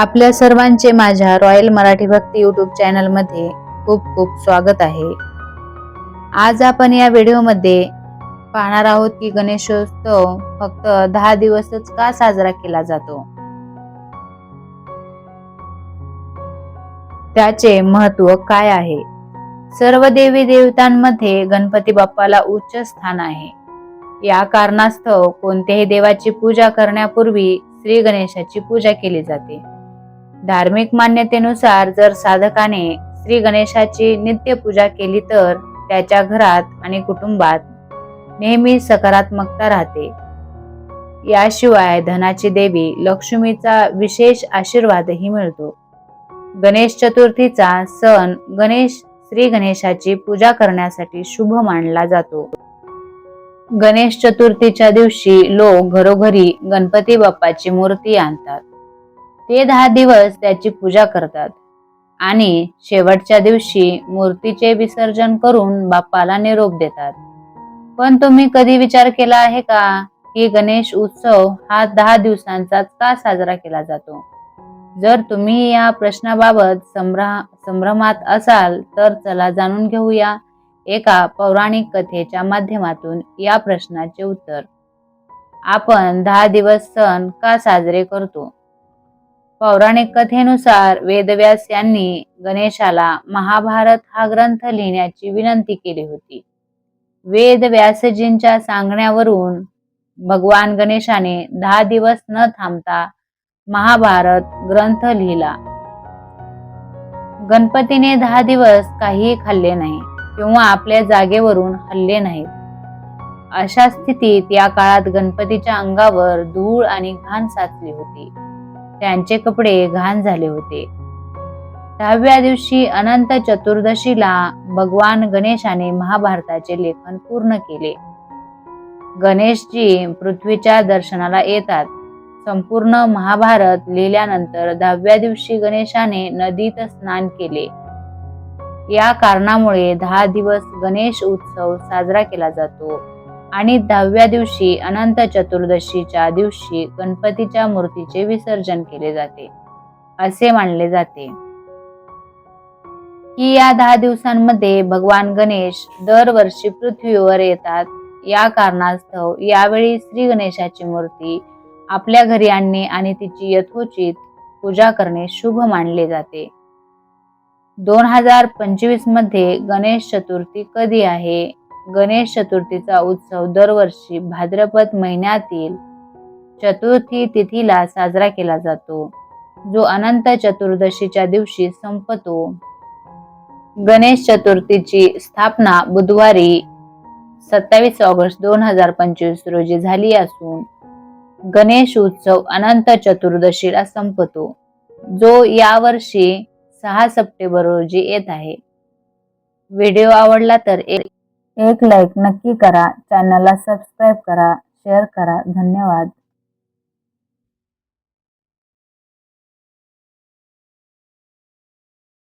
आपल्या सर्वांचे माझ्या रॉयल मराठी भक्ती युट्यूब चॅनलमध्ये खूप खूप स्वागत आहे. आज आपण या व्हिडिओमध्ये पाहणार आहोत की गणेशोत्सव फक्त दहा दिवसच का साजरा केला जातो? त्याचे महत्त्व काय आहे? सर्व देवी देवतांमध्ये गणपती बाप्पाला उच्च स्थान आहे. या कारणास्तव कोणत्याही देवाची पूजा करण्यापूर्वी श्री गणेशाची पूजा केली जाते. धार्मिक मान्यतेनुसार जर साधकाने श्री गणेशाची नित्य पूजा केली तर त्याच्या घरात आणि कुटुंबात नेहमी सकारात्मकता राहते. याशिवाय धनाची देवी लक्ष्मीचा विशेष आशीर्वादही मिळतो. गणेश चतुर्थीचा सण गणेश श्री गणेशाची पूजा करण्यासाठी शुभ मानला जातो. गणेश चतुर्थीच्या दिवशी लोक घरोघरी गणपती बाप्पाची मूर्ती आणतात. ते दहा दिवस त्याची पूजा करतात. आणि शेवटच्या दिवशी मूर्तीचे विसर्जन करून बाप्पाला निरोप देतात. पण तुम्ही कधी विचार केला आहे का की गणेश उत्सव हा दहा दिवसांचाच का साजरा केला जातो? जर तुम्ही या प्रश्नाबाबत संभ्रा संभ्रमात असाल तर चला जाणून घेऊया एका पौराणिक कथेच्या माध्यमातून या प्रश्नाचे उत्तर. आपण दहा दिवस सण का साजरे करतो? पौराणिक कथेनुसार वेदव्यास यांनी गणेशाला महाभारत हा ग्रंथ लिहिण्याची विनंती केली होती. वेद व्यासजींच्या सांगण्यावरून भगवान गणेशाने दहा दिवस न थांबता महाभारत ग्रंथ लिहिला. गणपतीने दहा दिवस काहीही खाल्ले नाही किंवा आपल्या जागेवरून हल्ले नाहीत. अशा स्थितीत या काळात गणपतीच्या अंगावर धूळ आणि घाण साचली होती. त्यांचे कपडे घाण झाले होते. दहाव्या दिवशी अनंत चतुर्दशीला भगवान गणेशाने महाभारताचे लेखन पूर्ण केले. गणेशजी पृथ्वीच्या दर्शनाला येतात. संपूर्ण महाभारत लिहिल्यानंतर दहाव्या दिवशी गणेशाने नदीत स्नान केले. या कारणामुळे दहा दिवस गणेश उत्सव साजरा केला जातो. आणि दहाव्या दिवशी अनंत चतुर्दशीच्या दिवशी गणपतीच्या मूर्तीचे विसर्जन केले जाते असे मानले जाते. की या दहा दिवसांमध्ये भगवान गणेश दरवर्षी पृथ्वीवर येतात या कारणास्तव यावेळी श्री गणेशाची मूर्ती आपल्या घरी आणणे आणि तिची यथोचित पूजा करणे शुभ मानले जाते. दोन हजार पंचवीसमध्ये गणेश चतुर्थी कधी आहे? गणेश चतुर्थीचा उत्सव दरवर्षी भाद्रपद महिन्यातील चतुर्थी तिथीला साजरा केला जातो. जो अनंत चतुर्दशीच्या दिवशी संपतो. गणेश चतुर्थीची स्थापना बुधवारी सत्तावीस ऑगस्ट दोन हजार पंचवीस रोजी झाली असून गणेश उत्सव अनंत चतुर्दशीला संपतो. जो यावर्षी सहा सप्टेंबर रोजी येत आहे. व्हिडिओ आवडला तर एक एक लाईक नक्की करा. चॅनलला सबस्क्राईब करा शेअर करा. धन्यवाद.